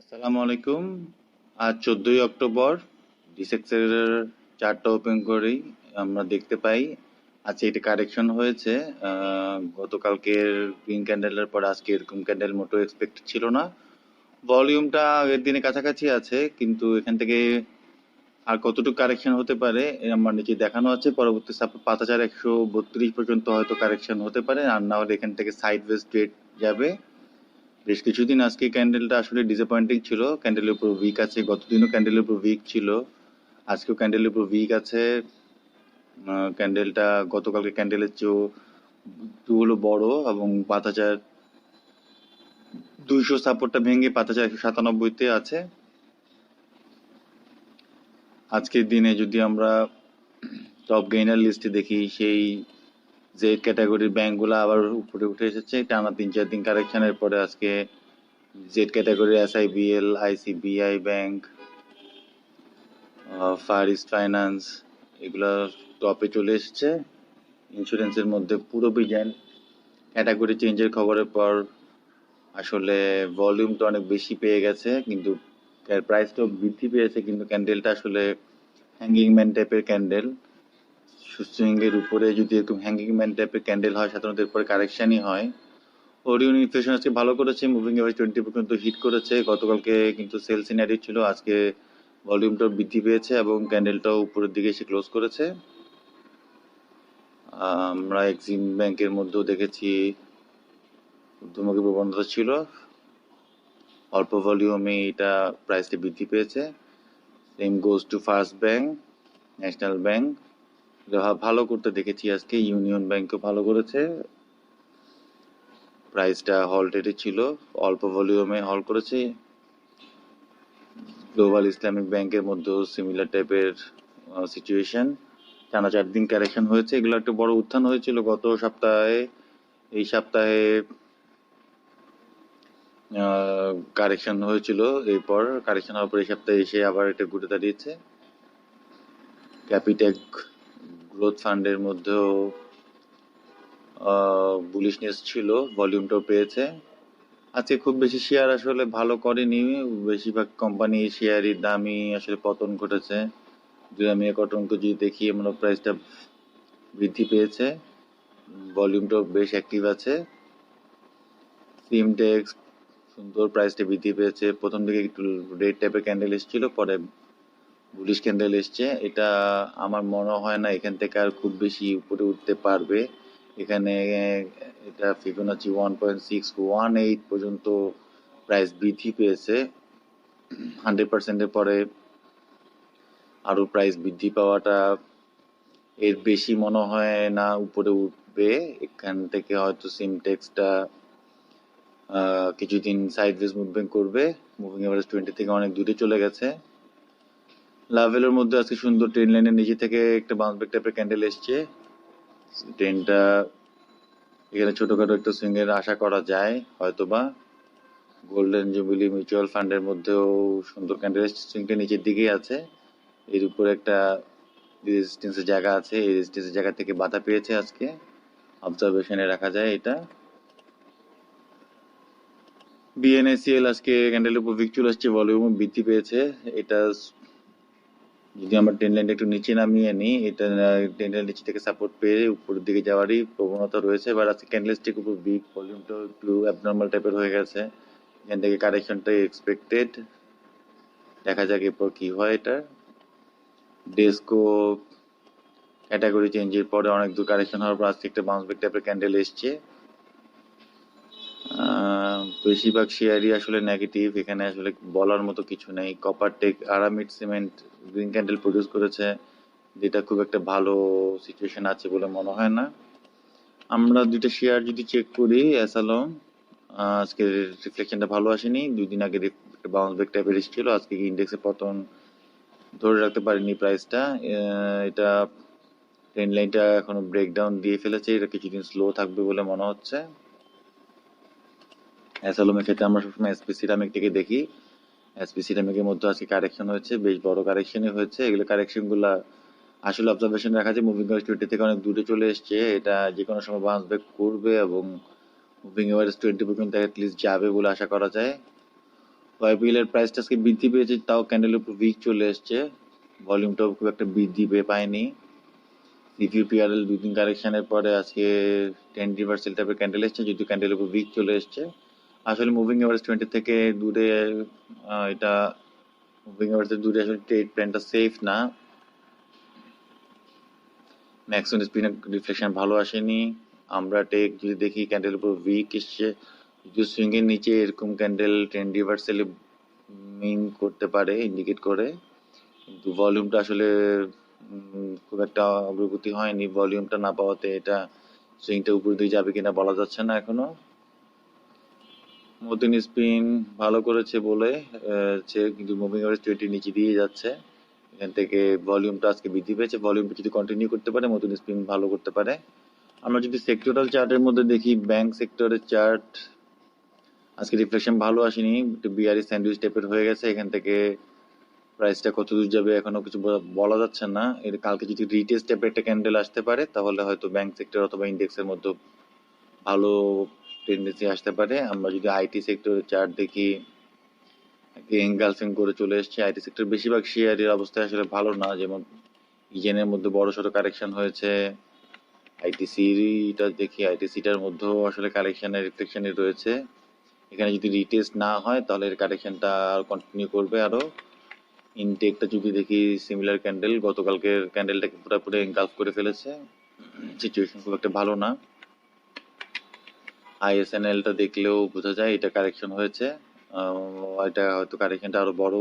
আসসালামু আলাইকুম। আজ চোদ্দই অক্টোবর ডিসেক্সের চারটা ওপেন করেই আমরা দেখতে পাই। আজকে এটা কারেকশন হয়েছে। গতকালকের গ্রিন ক্যান্ডেলের পর আজকে এরকম ক্যান্ডেল মোটো এক্সপেক্টেড ছিল না। ভলিউমটা আগের দিনে কাছাকাছি আছে, কিন্তু এখান থেকে আর কতটুকু কারেকশন হতে পারে আমার নিচে দেখানো আছে। পরবর্তী সাপোর্ট পাঁচ হাজার একশো বত্রিশ পর্যন্ত হয়তো কারেকশন হতে পারে, আর না হলে এখান থেকে সাইড ওয়েজ ট্রেড যাবে। বেশ কিছুদিন আজকে ক্যান্ডেলটা আসলে ডিসঅ্যাপয়েন্টিং ছিল। ক্যান্ডেলের উপর উইক আছে। গতদিনও ক্যান্ডেলের উপর উইক ছিল। আজকেও ক্যান্ডেলের উপর উইক আছে। ক্যান্ডেলটা গতকালকে ক্যান্ডেলের চেয়েও হলো বড় এবং পাঁচ হাজার দুইশো সাপোর্টটা ভেঙে পাঁচ হাজার একশো সাতানব্বইতে আছে। আজকের দিনে যদি আমরা টপ গেইনার লিস্টে দেখি, সেই জেড ক্যাটাগরির ব্যাংকগুলো আবার উপরে উঠে এসেছে টানা তিন চার দিন কারেকশনের পরে আজকে জেড ক্যাটাগরির SIBL ICBI bank Far East Finance এগুলা টপে চলে এসেছে। ইন্স্যুরেন্সের মধ্যে পুরো বিজান ক্যাটাগরি চেঞ্জের খবরের পর আসলে ভলিউমটা অনেক বেশি পেয়ে গেছে, কিন্তু প্রাইসটাও বৃদ্ধি পেয়েছে, কিন্তু ক্যান্ডেলটা আসলে হ্যাঙ্গিং ম্যান টাইপের ক্যান্ডেল সুইং এর উপরে যদি এরকম হ্যাঙ্গিং ম্যান টাইপের ক্যান্ডেল হয়, সাধারণত এরপরে কারেকশনই হয়। ওরিয়ন ইনফ্লেশন আজকে ভালো করেছে মুভিং এভারেজ টোয়েন্টি পর্যন্ত হিট করেছে। গতকালকে কিন্তু সেল সিনারি ছিল, আজকে ভলিউমটা বৃদ্ধি পেয়েছে এবং ক্যান্ডেলটাও উপরের দিকে এসে ক্লোজ করেছে। আমরা এক্সিম ব্যাংকের মধ্যেও দেখেছি, ঊর্ধ্বমুখী প্রবণতা ছিল। অল্প ভলিউমে এটা প্রাইসটা বৃদ্ধি পেয়েছে। Same goes to first bank national bank ভালো করতে দেখেছি আজকে ইউনিয়ন ব্যাংকও ভালো করেছে। প্রাইসটা হল্টেডে ছিল, অল্প ভলিউমে হল করেছে। গ্লোবাল ইসলামিক ব্যাংকের মধ্যেও সিমিলার টাইপের সিচুয়েশন টানা চার দিন কারেকশন হয়েছে, এগুলো একটা বড় উত্থান হয়েছিল গত সপ্তাহে। এই সপ্তাহে কারেকশন হয়েছিল, এরপর কারেকশন হওয়ার পর এই সপ্তাহে এসে আবার এটা ঘুরে দাঁড়িয়েছে। ক্যাপিটেক গ্রোথ ফান্ডের মধ্যেও বুলিশনেস ছিল ভলিউমটাও পেয়েছে। আজকে খুব বেশি শেয়ার আসলে ভালো করেনি, বেশিরভাগ কোম্পানি শেয়ারের দামই আসলে পতন ঘটেছে। যদি আমি কটনকে যদি দেখি আমরা প্রাইসটা বৃদ্ধি পেয়েছে ভলিউমটাও বেশ অ্যাক্টিভ আছে। সিমটেক্স সুন্দর প্রাইসটা বৃদ্ধি পেয়েছে। প্রথম দিকে একটু রেড টাইপের ক্যান্ডেল এসেছিল, পরে বুলিশ ক্যান্ডেল এসছে। এটা আমার মনে হয় না এখান থেকে আর খুব বেশি উপরে উঠতে পারবে। এখানে, এটা Fibonacci one point six one eight পর্যন্ত প্রাইস বৃদ্ধি পেয়েছে। হান্ড্রেড পার্সেন্টের পরে আরও প্রাইস বৃদ্ধি পাওয়াটা এর বেশি মনে হয় না উপরে উঠবে। এখান থেকে হয়তো সিমটেক্সটা কিছুদিন সাইডওয়েজ মুভমেন্ট করবে। মুভিং এভারেজ টোয়েন্টি থেকে অনেক দূরে চলে গেছে। লাভেলের মধ্যে আজকে সুন্দর ট্রেন লাইনের নিচে থেকে একটা বাউন্স ব্যাক টাইপের ক্যান্ডেল এসছে। ট্রেনটা এখানে ছোটখাটো একটা সুইং এর আশা করা যায়, হয়তোবা। গোল্ডেন জুবিলি মিউচুয়াল ফান্ডের মধ্যেও সুন্দর ক্যান্ডেল সুইংটা নিচের দিকেই আছে। এর উপরে একটা রেজিস্ট্যান্সের জায়গা আছে, এই রেজিস্ট্যান্সের জায়গা থেকে বাধা পেয়েছে আজকে। অবজারভেশনে রাখা যায় এটা। বিএনএসিএল আজকে ক্যান্ডেলের উপর ভিক চলে আসছে ভলিউম বৃদ্ধি পেয়েছে। এটা যদি আমরা টেন লাইনটা একটু নিচে নামিয়ে নিই, এটা টেন লাইন নিচে থেকে সাপোর্ট পেয়ে উপরের দিকে যাওয়ারই প্রবণতা রয়েছে। এবার আজকে ক্যান্ডেলস্টিক উপর বিগ ভলিউমটা একটু অ্যাবনর্মাল টাইপের হয়ে গেছে। এখান থেকে কারেকশনটা এক্সপেক্টেড দেখা যাক এরপর কি হয় এটা। ডেস্কো ক্যাটাগরি চেঞ্জের পরে অনেক দূর কারেকশন হওয়ার পর আজকে একটা বাউন্স ব্যাক টাইপের ক্যান্ডেল এসছে। বেশিরভাগ শেয়ারই আসলে নেগেটিভ এখানে আসলে বলার মতো কিছু নেই। Copper Tech Aramit cement green candle produce করেছে, যেটা খুব একটা ভালো সিচুয়েশন আছে বলে মনে হয় না। আমরা দুইটা শেয়ার যদি চেক করি অ্যাসালম আজকে রিফ্লেকশনটা ভালো আসেনি। দুই দিন আগে বাউন্স ব্যাক টাইপের এসেছিল আজকে ইন্ডেক্সে পতন ধরে রাখতে পারিনি প্রাইসটা এটা ট্রেন লাইনটা এখনও ব্রেকডাউন দিয়ে ফেলেছে, এটা কিছুদিন স্লো থাকবে বলে মনে হচ্ছে। অ্যাসালমের ক্ষেত্রে আমরা সবসময় এসপি সিরামিকটিকে দেখি। এসপি সিরামিকের মধ্যে আজকে কারেকশন হয়েছে, বেশ বড় কারেকশনই হয়েছে। এগুলো কারেকশনগুলো আসলে অবজারভেশন রাখা যায় মুভিং এভারেজ টোয়েন্টি থেকে অনেক দূরে চলে এসছে। এটা যে কোনো সময় বাউন্স ব্যাক করবে এবং মুভিং এভারেজ টোয়েন্টি পর্যন্ত অ্যাটলিস্ট যাবে বলে আশা করা যায়। ওয়াইপিএল এর প্রাইসটা আজকে বৃদ্ধি পেয়েছে, তাও ক্যান্ডেলের উপর উইক চলে এসছে। ভলিউমটাও খুব একটা বৃদ্ধি পেয়ে পায়নি। সিপিউ পিআরএল দুই দিন কারেকশনের পরে আজকে টেন রিভার্সাল টাইপের ক্যান্ডেল এসছে, যদিও ক্যান্ডেলের উপর উইক চলে এসছে। আসলে মুভিং এভারেজ টোয়েন্টি থেকে দূরে এটা মুভিং এভারেজ দূরে আসলে ট্রেড প্ল্যানটা সেফ না। ম্যাক্সিমাম স্পিন রিফ্লেকশন ভালো আসেনি। আমরা টেক যদি দেখি ক্যান্ডেল উপর উইক এসছে, যদি সুইং এর নিচে এরকম ক্যান্ডেল ট্রেন রিভার্সালে মিন করতে পারে ইন্ডিকেট করে, কিন্তু ভলিউমটা আসলে খুব একটা অগ্রগতি হয়নি। ভলিউমটা না পাওয়াতে এটা সুইংটা উপর দিয়ে যাবে কিনা বলা যাচ্ছে না এখনও। মতিন স্পিন ভালো করেছে বলে হচ্ছে কিন্তু মুভিং এভারেজ টোয়েন্টি নিচে দিয়ে যাচ্ছে। এখান থেকে ভলিউমটা আজকে বৃদ্ধি পেয়েছে। ভলিউমটা যদি কন্টিনিউ করতে পারে, মতিন স্পিন ভালো করতে পারে। আমরা যদি সেক্টরাল চার্টের মধ্যে দেখি ব্যাংক সেক্টরের চার্ট আজকে রিফ্লেকশন ভালো আসেনি। একটু বিআরই স্যান্ডউইচ টাইপের হয়ে গেছে। এখান থেকে প্রাইসটা কত দূর যাবে এখনও কিছু বলা- বলা যাচ্ছে না। এর কালকে যদি রিটেস্ট টাইপের একটা ক্যান্ডেল আসতে পারে, তাহলে হয়তো ব্যাংক সেক্টর অথবা ইন্ডেক্সের মধ্যে ভালো টেন্ডেন্সি আসতে পারে। আমরা যদি আইটি সেক্টরের চার্ট দেখি এনগালফিং করে চলে এসেছে। আইটি সেক্টর বেশিরভাগ শেয়ারের অবস্থা আসলে ভালো না। যেমন ইজেনের মধ্যে বড় সড়ো কারেকশন হয়েছে আইটিসিটা দেখি আইটিসিটার মধ্যেও আসলে কারেকশনের রিফ্লেকশনই রয়েছে। এখানে যদি রিটেস্ট না হয়, তাহলে এর কারেকশনটা আর কন্টিনিউ করবে আরও। ইনটেকটা যদি দেখি সিমিলার ক্যান্ডেল গতকালকের ক্যান্ডেলটাকে পুরোপুরি এনগালফ করে ফেলেছে। সিচুয়েশন খুব একটা ভালো না। আইএসএনএলটা দেখলেও বোঝা যায় এটা কারেকশন হয়েছে। এটা হয়তো কারেকশনটা আরও বড়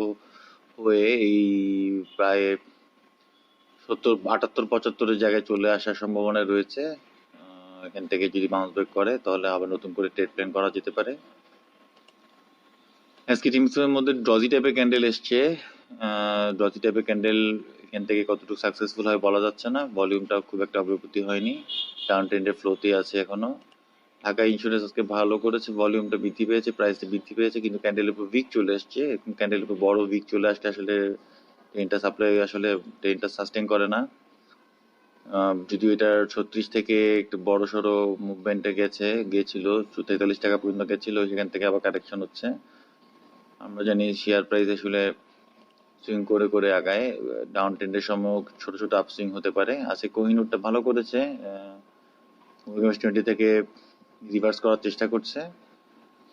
হয়ে এই প্রায় সত্তর, আটাত্তর, পঁচাত্তরের জায়গায় চলে আসার সম্ভাবনা রয়েছে। এখান থেকে যদি বাউন্স ব্যাক করে, তাহলে আবার নতুন করে ট্রেড প্ল্যান করা যেতে পারে। আজকে টিমসের মধ্যে ড্রজি টাইপের ক্যান্ডেল এসছে। ড্রজি টাইপের ক্যান্ডেল এখান থেকে কতটুকু সাকসেসফুল হয় বলা যাচ্ছে না। ভলিউমটা খুব একটা অগ্রগতি হয়নি। ডাউন ট্রেন্ডের ফ্লোতে আছে এখনও। ঢাকা ইন্স্যুরেন্স আজকে ভালো করেছে ভলিউমটা বৃদ্ধি পেয়েছে প্রাইসটা বৃদ্ধি পেয়েছে, কিন্তু ক্যান্ডেলের উপর উইক চলে এসছে। ক্যান্ডেলের উপর বড় উইক চলে আসলে আসলে ট্রেনটা সাপ্লাই আসলে ট্রেনটা সাস্টেন করে না। যদিও এটার ছত্রিশ থেকে একটু বড় সড়ো মুভমেন্টে গেছে গিয়েছিল তেতাল্লিশ টাকা পর্যন্ত গেছিল, সেখান থেকে আবার কারেকশন হচ্ছে। আমরা জানি শেয়ার প্রাইস আসলে সুইং করে করে আগায় ডাউন ট্রেন্ডের সময় ছোট ছোট আপসুইং হতে পারে। আজকে কোহিনুরটা ভালো করেছে টোয়েন্টি থেকে রিভার্স করার চেষ্টা করছে।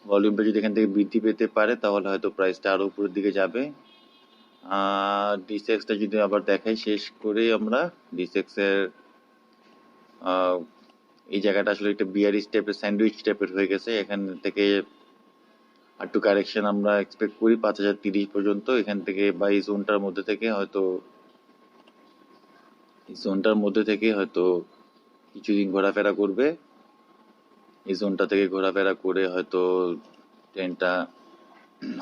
ভলিউমটা যদি এখান থেকে বৃদ্ধি পেতে পারে তাহলে হয়তো প্রাইসটা আরও উপরের দিকে যাবে। আর ডিসেক্সটা যদি আবার দেখাই শেষ করে আমরা ডিসেক্স এর আহ, এই জায়গাটা আসলে একটা বিয়ারি টাইপের স্যান্ডউইচ টাইপের হয়ে গেছে। এখান থেকে একটু কারেকশন আমরা এক্সপেক্ট করি পাঁচ হাজার তিরিশ পর্যন্ত। এখান থেকে বা এই জোনটার মধ্যে থেকে হয়তো এই জোনটার মধ্যে থেকে হয়তো কিছুদিন ঘোরাফেরা করবে। এই জোনটা থেকে ঘোরাফেরা করে হয়তো ট্রেনটা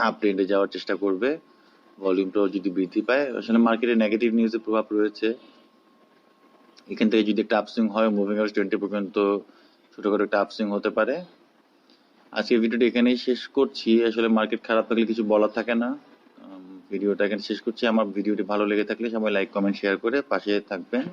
আপ ট্রেন্ডে যাওয়ার চেষ্টা করবে। ভলিউমটাও যদি বৃদ্ধি পায়, আসলে মার্কেটে নেগেটিভ নিউজের প্রভাব রয়েছে। এখান থেকে যদি একটা আপসুইং হয় মুভিং আওয়ার্স টোয়েন্টি পর্যন্ত ছোটখাটো একটা আপসুইং হতে পারে। আজকে ভিডিওটা এখানেই শেষ করছি। আসলে মার্কেট খারাপ থাকলে কিছু বলার থাকে না। ভিডিওটা এখানে শেষ করছি। আমার ভিডিওটি ভালো লেগে থাকলে সবাই লাইক কমেন্ট শেয়ার করে পাশে থাকবেন।